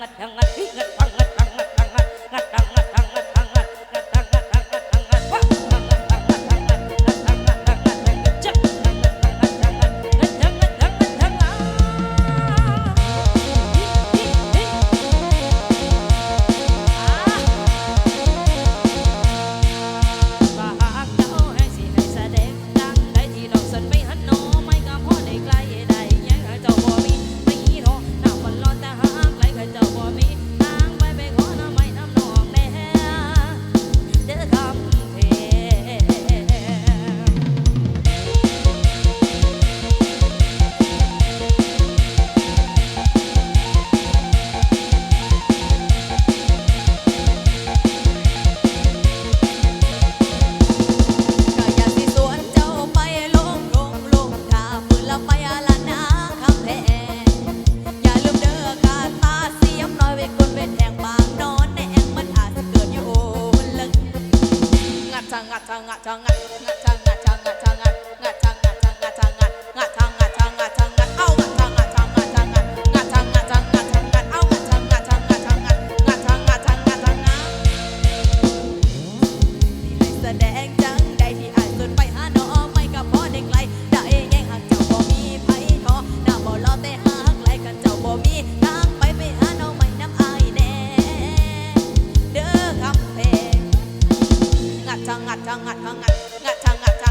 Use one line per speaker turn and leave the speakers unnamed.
angat, angat. 张啊张啊 งัดชะงัดชะงัดงัดชะงัดชะ